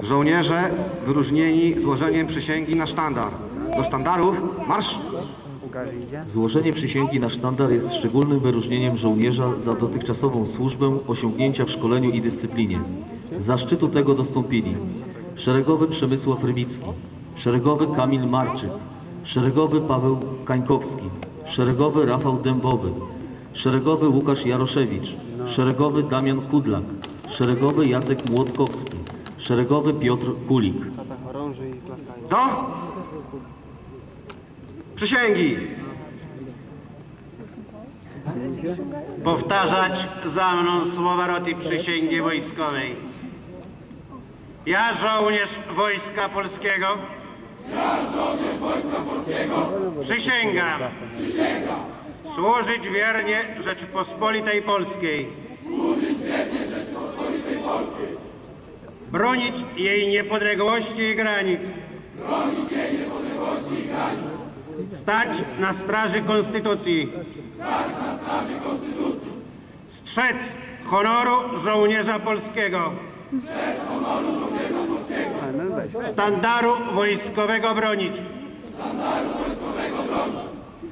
Żołnierze wyróżnieni złożeniem przysięgi na sztandar. Do sztandarów marsz! Złożenie przysięgi na sztandar jest szczególnym wyróżnieniem żołnierza za dotychczasową służbę, osiągnięcia w szkoleniu i dyscyplinie. Zaszczytu tego dostąpili szeregowy Przemysław Rybicki, szeregowy Kamil Marczyk, szeregowy Paweł Kańkowski, szeregowy Rafał Dębowy, szeregowy Łukasz Jaroszewicz, szeregowy Damian Kudlak, szeregowy Jacek Młotkowski, szeregowy Piotr Kulik. Do przysięgi! Powtarzać za mną słowa roty przysięgi wojskowej. Ja, żołnierz Wojska Polskiego. Ja, żołnierz Wojska Polskiego. Przysięgam. Służyć wiernie Rzeczypospolitej Polskiej. Służyć wiernie Rzeczypospolitej Polskiej. Bronić jej niepodległości i granic. Bronić jej niepodległości i granic. Stać na straży Konstytucji. Strzec honoru żołnierza polskiego, A, no weź. sztandaru wojskowego bronić.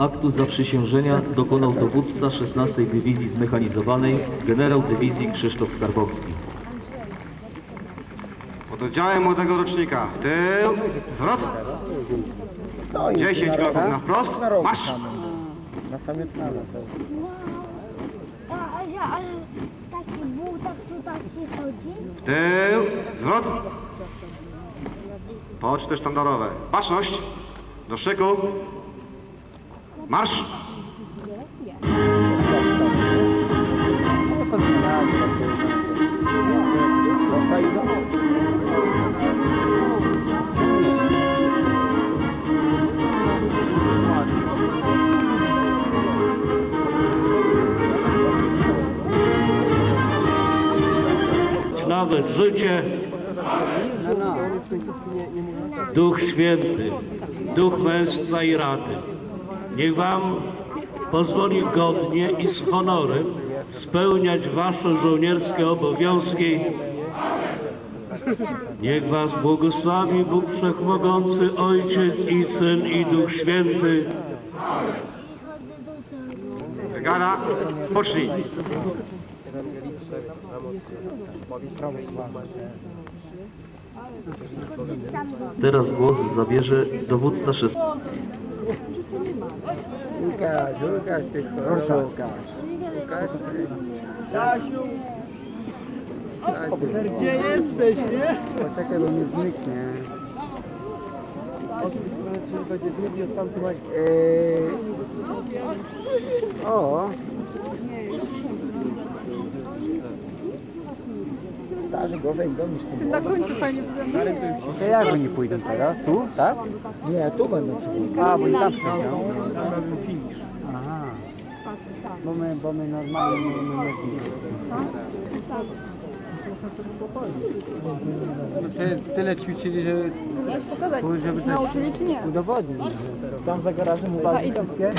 Aktu zaprzysiężenia dokonał dowódca 16 Dywizji Zmechanizowanej generał dywizji Krzysztof Skarbowski. Pod oddziałem młodego rocznika. Tył, zwrot. 10 kroków na wprost. Marsz! Na prawo. A, a, ja, ale w takich butach to tak się chodzi? W tył, zwrot. Poczty sztandarowe. Baczność. Do szyku. Marsz! Nawet życie. Duch Święty, Duch męstwa i rady. Niech Wam pozwoli godnie i z honorem spełniać Wasze żołnierskie obowiązki. Niech Was błogosławi Bóg Wszechmogący, Ojciec i Syn i Duch Święty. Brygada, pocznij. Teraz głos zabierze dowódca 16 Łukasz, Łukasz, ty proszę Łukasz. Łukasz, Stasiu! Gdzie jesteś, nie? Poczekaj, bo nie zniknie. Eee, o! Starzy gorzej idą niż ty. Na końcu fajnie To jak oni pójdą teraz? Tu, tak? Nie, tu będą. A, bo i tam wszyscy. Aha. Bo my, bo my normalnie nie mamy Ty, tyle ćwiczyli, że Możesz pokazać, żeby to nauczyli czy nie? udowodnić. Tam za garażem Chyba idą. wszystkie.